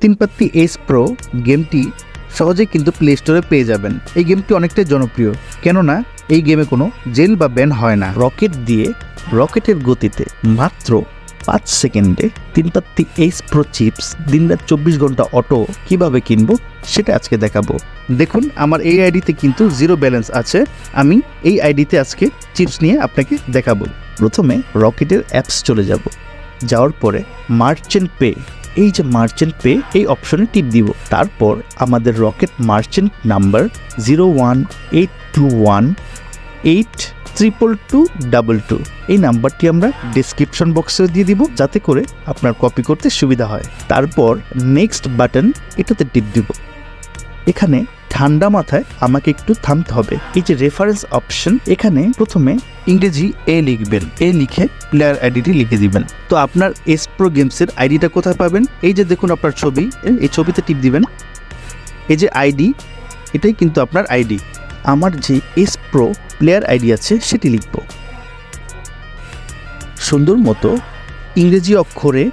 তিনপাত্তি S pro গেমটি সহজেই কিন্তু প্লে স্টোরে পেয়ে যাবেন। এই গেমটি অনেকটাই জনপ্রিয়, কেননা এই গেমে কোনো জেল বা ব্যান হয় না। রকেট দিয়ে রকেটের গতিতে মাত্র পাঁচ সেকেন্ডে তিন পাত্তি প্রো চিপস দিনরাত চব্বিশ ঘণ্টা অটো কীভাবে কিনবো সেটা আজকে দেখাবো। দেখুন, আমার এই আইডিতে কিন্তু জিরো ব্যালেন্স আছে। আমি এই আইডিতে আজকে চিপস নিয়ে আপনাকে দেখাবো। প্রথমে রকেটের অ্যাপস চলে যাব। যাওয়ার পরে মার্চেন্ট পে এই যে মার্চেন্ট পে এই অপশনে টিপ দিব। তারপর আমাদের rocket merchant number zero one eight two one eight triple two double two এই নাম্বারটি আমরা ডিসক্রিপশন বক্সে দিয়ে দিব, যাতে করে আপনার কপি করতে সুবিধা হয়। তারপর নেক্সট বাটন এটাতে টিপ দিব। এখানে ঠান্ডা মাথায় আমাকে একটু থামতে হবে। এই যে রেফারেন্স অপশন এখানে প্রথমে ইংরেজি এ লিখবেন। এ লিখে প্লেয়ার আইডিটি লিখে দিবেন। তো আপনার এস প্রো গেমসের আইডিটা কোথায় পাবেন? এই যে দেখুন আপনার ছবি, এই ছবিতে টিপ দিবেন। এই যে আইডি এটাই কিন্তু আপনার আইডি আমার যে এস প্রো প্লেয়ার আইডি আছে, সেটি লিখব। সুন্দর মতো ইংরেজি অক্ষরে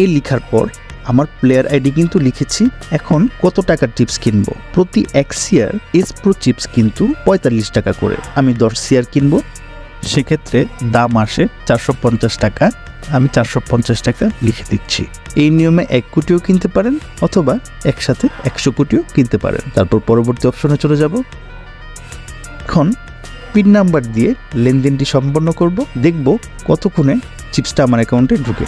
এ লেখার পর আমার প্লেয়ার আইডি কিন্তু লিখেছি, এখন কত টাকার চিপস কিনবো? প্রতি এক সিয়ার এস প্রো চিপস কিন্তু পঁয়তাল্লিশ টাকা করে। আমি দশ সিয়ার কিনবো। সেক্ষেত্রে দাম আসে চারশো পঞ্চাশ টাকা। আমি চারশো পঞ্চাশ টাকা লিখে দিচ্ছি। এই নিয়মে এক কোটিও কিনতে পারেন অথবা একসাথে একশো কোটিও কিনতে পারেন। তারপর পরবর্তী অপশনে চলে যাব। এখন পিন নাম্বার দিয়ে লেনদেনটি সম্পন্ন করব। দেখব কতক্ষণে চিপসটা আমার অ্যাকাউন্টে ঢুকে।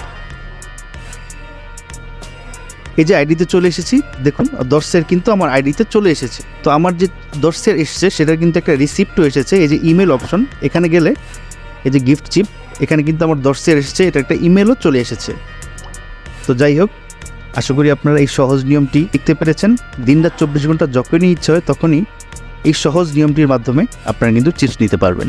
এই যে আইডিতে চলে এসেছি, দেখুন, দর্শের কিন্তু আমার আইডিতে চলে এসেছে। তো আমার যে দর্শের এসেছে, সেটার কিন্তু একটা রিসিপ্টও এসেছে, এই যে ইমেল অপশন এখানে গেলে এই যে গিফট চিপ এখানে কিন্তু আমার দর্শের এসেছে, এটা একটা ইমেলও চলে এসেছে। তো যাই হোক, আশা করি আপনারা এই সহজ নিয়মটি দেখতে পেরেছেন। দিনরাত চব্বিশ ঘণ্টা যখনই ইচ্ছে হয়, তখনই এই সহজ নিয়মটির মাধ্যমে আপনারা কিন্তু চিপস নিতে পারবেন।